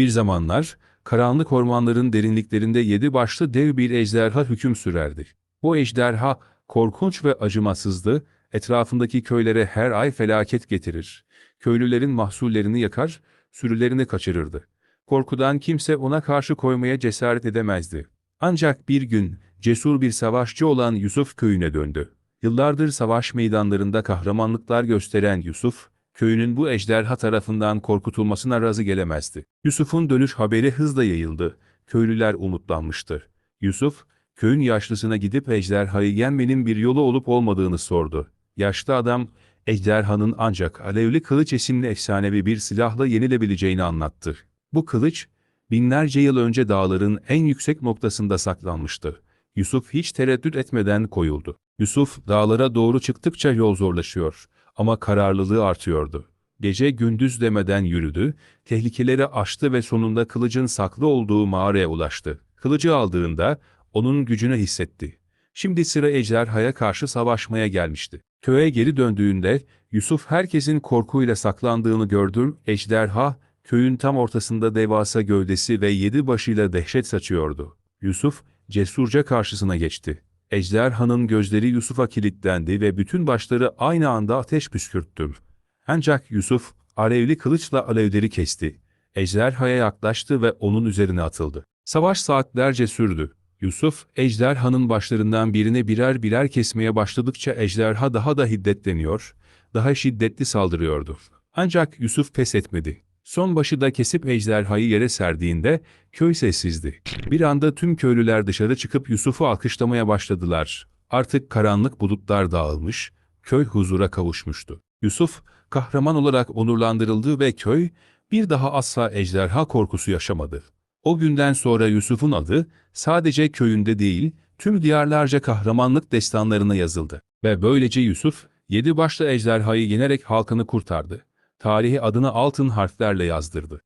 Bir zamanlar, karanlık ormanların derinliklerinde yedi başlı dev bir ejderha hüküm sürerdi. Bu ejderha, korkunç ve acımasızdı, etrafındaki köylere her ay felaket getirir. Köylülerin mahsullerini yakar, sürülerini kaçırırdı. Korkudan kimse ona karşı koymaya cesaret edemezdi. Ancak bir gün, cesur bir savaşçı olan Yusuf köyüne döndü. Yıllardır savaş meydanlarında kahramanlıklar gösteren Yusuf, köyünün bu ejderha tarafından korkutulmasına razı gelemezdi. Yusuf'un dönüş haberi hızla yayıldı. Köylüler umutlanmıştı. Yusuf, köyün yaşlısına gidip ejderhayı yenmenin bir yolu olup olmadığını sordu. Yaşlı adam, ejderhanın ancak alevli kılıç isimli efsanevi bir silahla yenilebileceğini anlattı. Bu kılıç, binlerce yıl önce dağların en yüksek noktasında saklanmıştı. Yusuf hiç tereddüt etmeden koyuldu. Yusuf dağlara doğru çıktıkça yol zorlaşıyor ama kararlılığı artıyordu. Gece gündüz demeden yürüdü, tehlikeleri aştı ve sonunda kılıcın saklı olduğu mağaraya ulaştı. Kılıcı aldığında onun gücünü hissetti. Şimdi sıra ejderhaya karşı savaşmaya gelmişti. Köye geri döndüğünde Yusuf herkesin korkuyla saklandığını gördü. Ejderha köyün tam ortasında devasa gövdesi ve yedi başıyla dehşet saçıyordu. Yusuf cesurca karşısına geçti. Ejderhanın gözleri Yusuf'a kilitlendi ve bütün başları aynı anda ateş püskürttü. Ancak Yusuf alevli kılıçla alevleri kesti. Ejderhaya yaklaştı ve onun üzerine atıldı. Savaş saatlerce sürdü. Yusuf, ejderhanın başlarından birini birer birer kesmeye başladıkça ejderha daha da hiddetleniyor, daha şiddetli saldırıyordu. Ancak Yusuf pes etmedi. Son başı da kesip ejderhayı yere serdiğinde köy sessizdi. Bir anda tüm köylüler dışarı çıkıp Yusuf'u alkışlamaya başladılar. Artık karanlık bulutlar dağılmış, köy huzura kavuşmuştu. Yusuf, kahraman olarak onurlandırıldı ve köy, bir daha asla ejderha korkusu yaşamadı. O günden sonra Yusuf'un adı, sadece köyünde değil, tüm diyarlarca kahramanlık destanlarına yazıldı. Ve böylece Yusuf, yedi başlı ejderhayı yenerek halkını kurtardı. Tarihi adını altın harflerle yazdırdı.